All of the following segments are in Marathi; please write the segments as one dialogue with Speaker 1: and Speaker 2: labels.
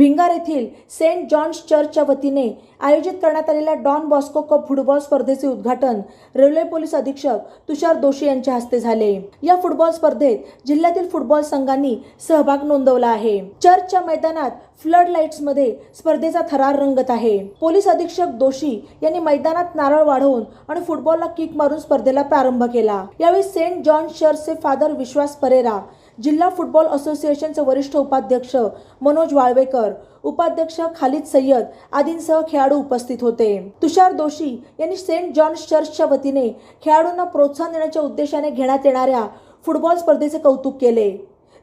Speaker 1: भिंगार येथील सेंट जॉन्स चर्चच्या वतीने आयोजित करण्यात आलेल्या डॉन बॉस्को कप फुटबॉल स्पर्धेचे उद्घाटन रेल्वे पोलीस अधीक्षक तुषार दोशी यांच्या हस्ते झाले. या फुटबॉल स्पर्धेत जिल्ह्यातील फुटबॉल संघांनी सहभाग नोंदवला आहे. चर्चच्या मैदानात फ्लड लाईट्समध्ये स्पर्धेचा थरार रंगत आहे. पोलीस अधीक्षक दोशी यांनी मैदानात नारळ वाढवून आणि फुटबॉलला किक मारून स्पर्धेला प्रारंभ केला. यावेळी सेंट जॉन चर्चचे फादर विश्वास परेरा जिल्हा फुटबॉल असोसिएशनचे वरिष्ठ उपाध्यक्ष मनोज वाळवेकर उपाध्यक्ष खालिद सय्यद आदींसह खेळाडू उपस्थित होते. तुषार दोषी यांनी सेंट जॉन्स चर्चच्या वतीने खेळाडूंना प्रोत्साहन देण्याच्या उद्देशाने घेण्यात येणाऱ्या फुटबॉल स्पर्धेचे कौतुक केले.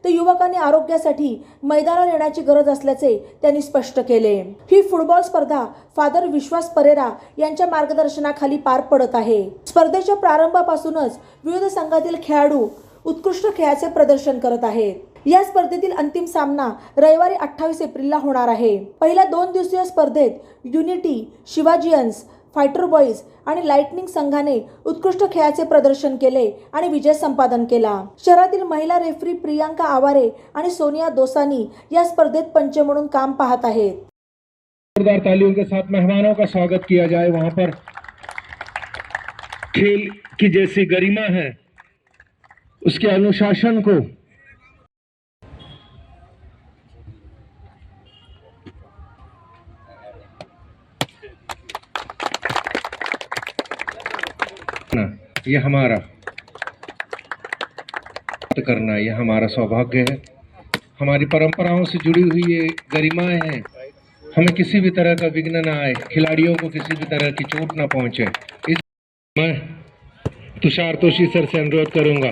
Speaker 1: तर युवकांनी आरोग्यासाठी मैदानावर येण्याची गरज असल्याचे त्यांनी स्पष्ट केले. ही फुटबॉल स्पर्धा फादर विश्वास परेरा यांच्या मार्गदर्शनाखाली पार पडत आहे. स्पर्धेच्या प्रारंभापासूनच विविध संघातील खेळाडू उत्कृष्ट खेळाचे प्रदर्शन करत आहेत. या स्पर्धेतील अंतिम सामना रविवारी अठ्ठावीस एप्रिलला होणार आहे. पहिल्या दोन दिवसीय स्पर्धेत युनिटी शिवाजियन्स फायटर बॉईज आणि लाइटनिंग संघाने उत्कृष्ट खेळाचे प्रदर्शन केले आणि विजय संपादन केला. शहरातील महिला रेफरी प्रियांका आवारे आणि सोनिया दोसानी या स्पर्धेत पंच म्हणून काम पाहत आहेत.
Speaker 2: जोरदार तालियों के साथ मेहमानों का स्वागत किया जाए वहां पर. खेल की जैसी गरिमा है उसके अनुशासन को। ना, ये हमारा। करना ये हमारा सौभाग्य है। हमारी परंपराओं से जुड़ी हुई ये गरिमाएँ हैं। हमें किसी भी तरह का विघ्न ना आए खिलाड़ियों को किसी भी तरह की चोट ना पहुँचे। इस मैं तुषार तोशी सर से अनुरोध करूँगा।